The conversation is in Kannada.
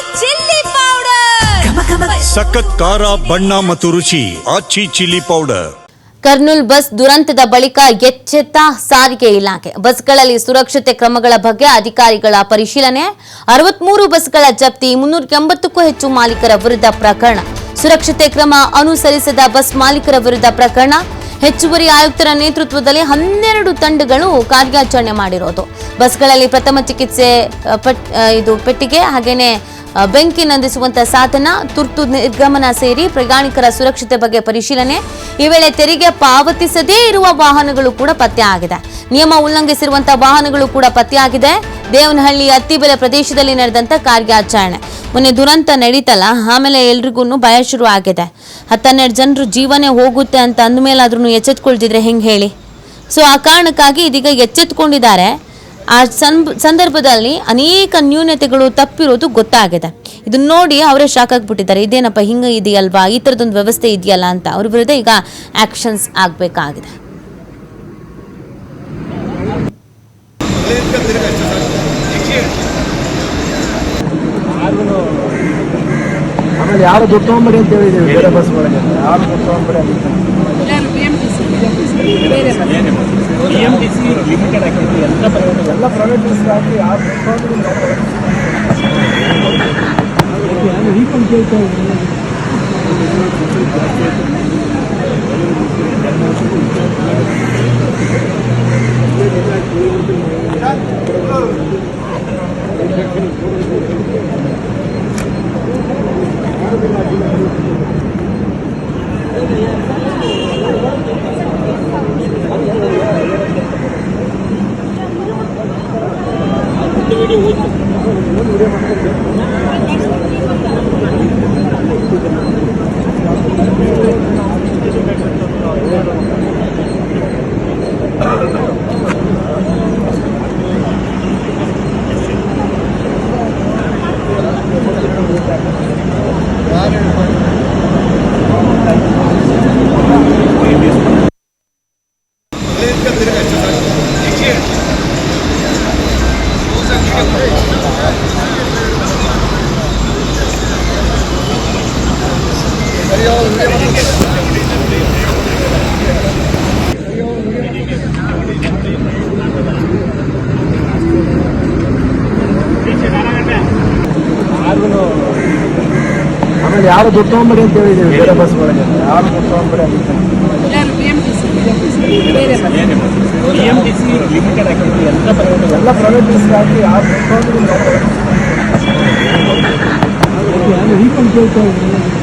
Chilli powder. ಸಖತ್ ಖಾರ ಬಣ್ಣ ಮತ್ತು ರುಚಿ Aachi chilli powder. Kurnool bus ದುರಂತದ ಬಳಿಕ ಎಚ್ಚೆತ್ತ ಸಾರಿಗೆ ಇಲಾಖೆ. ಬಸ್ಗಳಲ್ಲಿ ಸುರಕ್ಷತೆ ಕ್ರಮಗಳ ಬಗ್ಗೆ ಅಧಿಕಾರಿಗಳ ಪರಿಶೀಲನೆ. ಅರವತ್ಮೂರು ಬಸ್ಗಳ ಜಪ್ತಿ ಮುನ್ನೂರ ಎಂಬತ್ತಕ್ಕೂ ಹೆಚ್ಚು ಮಾಲೀಕರ ವಿರುದ್ಧ ಪ್ರಕರಣ. ಸುರಕ್ಷತೆ ಕ್ರಮ ಅನುಸರಿಸದ ಬಸ್ ಮಾಲೀಕರ ವಿರುದ್ಧ ಪ್ರಕರಣ. ಹೆಚ್ಚುವರಿ ಆಯುಕ್ತರ ನೇತೃತ್ವದಲ್ಲಿ ಹನ್ನೆರಡು ತಂಡಗಳು ಕಾರ್ಯಾಚರಣೆ ಮಾಡಿರೋದು. ಬಸ್ಗಳಲ್ಲಿ ಪ್ರಥಮ ಚಿಕಿತ್ಸೆ ಪಟ್- ಇದು ಪೆಟ್ಟಿಗೆ ಹಾಗೇನೆ ಬೆಂಕಿ ನಂದಿಸುವಂತಹ ಸಾಧನ, ತುರ್ತು ನಿರ್ಗಮನ ಸೇರಿ ಪ್ರಯಾಣಿಕರ ಸುರಕ್ಷತೆ ಬಗ್ಗೆ ಪರಿಶೀಲನೆ. ಈ ವೇಳೆ ತೆರಿಗೆ ಪಾವತಿಸದೇ ಇರುವ ವಾಹನಗಳು ಕೂಡ ಪತ್ತೆ ಆಗಿದೆ. ನಿಯಮ ಉಲ್ಲಂಘಿಸಿರುವಂತಹ ವಾಹನಗಳು ಕೂಡ ಪತ್ತೆಯಾಗಿದೆ ದೇವನಹಳ್ಳಿ ಅತ್ತಿಬೆಲೆ ಪ್ರದೇಶದಲ್ಲಿ ನಡೆದಂತ ಕಾರ್ಯಾಚರಣೆ. ಮೊನ್ನೆ ದುರಂತ ನಡೀತಲ್ಲ, ಆಮೇಲೆ ಎಲ್ರಿಗೂ ಭಯ ಶುರು ಆಗಿದೆ. ಹತ್ತನ್ನೆರಡು ಜನರು ಜೀವನೇ ಹೋಗುತ್ತೆ ಅಂತ ಅಂದಮೇಲಾದ್ರೂ ಎಚ್ಚೆತ್ಕೊಳ್ತಿದ್ರೆ ಹೆಂಗೆ ಹೇಳಿ? ಸೊ ಆ ಕಾರಣಕ್ಕಾಗಿ ಇದೀಗ ಎಚ್ಚೆತ್ಕೊಂಡಿದ್ದಾರೆ. ಆ ಸಂದರ್ಭದಲ್ಲಿ ಅನೇಕ ನ್ಯೂನತೆಗಳು ತಪ್ಪಿರೋದು ಗೊತ್ತಾಗಿದೆ. ಇದನ್ನ ನೋಡಿ ಅವರೇ ಶಾಕ್ ಆಗ್ಬಿಟ್ಟಿದ್ದಾರೆ. ಇದೇನಪ್ಪ ಹಿಂಗೆ ಇದೆಯಲ್ವಾ? ಈ ಥರದೊಂದು ವ್ಯವಸ್ಥೆ ಇದೆಯಲ್ಲ ಅಂತ. ಅವ್ರ ವಿರುದ್ಧ ಈಗ ಆಕ್ಷನ್ಸ್ ಆಗಬೇಕಾಗಿದೆ. ಆಮೇಲೆ ಯಾರು ದುಡ್ಡು ತೊಗೊಂಬೇಡಿ ಅಂತ ಹೇಳಿದ್ದೀವಿ ಬೇರೆ ಬಸ್ಗಳಿಗೆ ಯಾರು ದುಡ್ಡು ತೊಗೊಂಬೇಡಿ ಅಂತ ಎಲ್ಲ ಪ್ರೈವೇಟ್ ಬಸ್ ಹಾಕಿ ಯಾರು ದುಡ್ಡು ತೊಗೊಂಡು ರೀಫಂಡ್ ಕೇಳ್ತಾ ಇದ್ದೀನಿ Roger. ಆಮೇಲೆ ಯಾರು ದುಡ್ಡು ತೊಗೊಂಬೇಡಿ ಅಂತ ಹೇಳಿದ್ದೀವಿ ಬೇರೆ ಬಸ್ಗಳಿಗೆ ಯಾರು ದುಡ್ಡು ತೊಗೊಂಬೇಡಿ ಅಂತ ಎಲ್ಲ ಪ್ರೈವೇಟ್ ಬಸ್ ಹಾಕಿ ಯಾರು ದುಡ್ಡು ತೊಗೊಂಡು ರೀಫಂಡ್ ಕೇಳ್ತಾ ಇದ್ದೀನಿ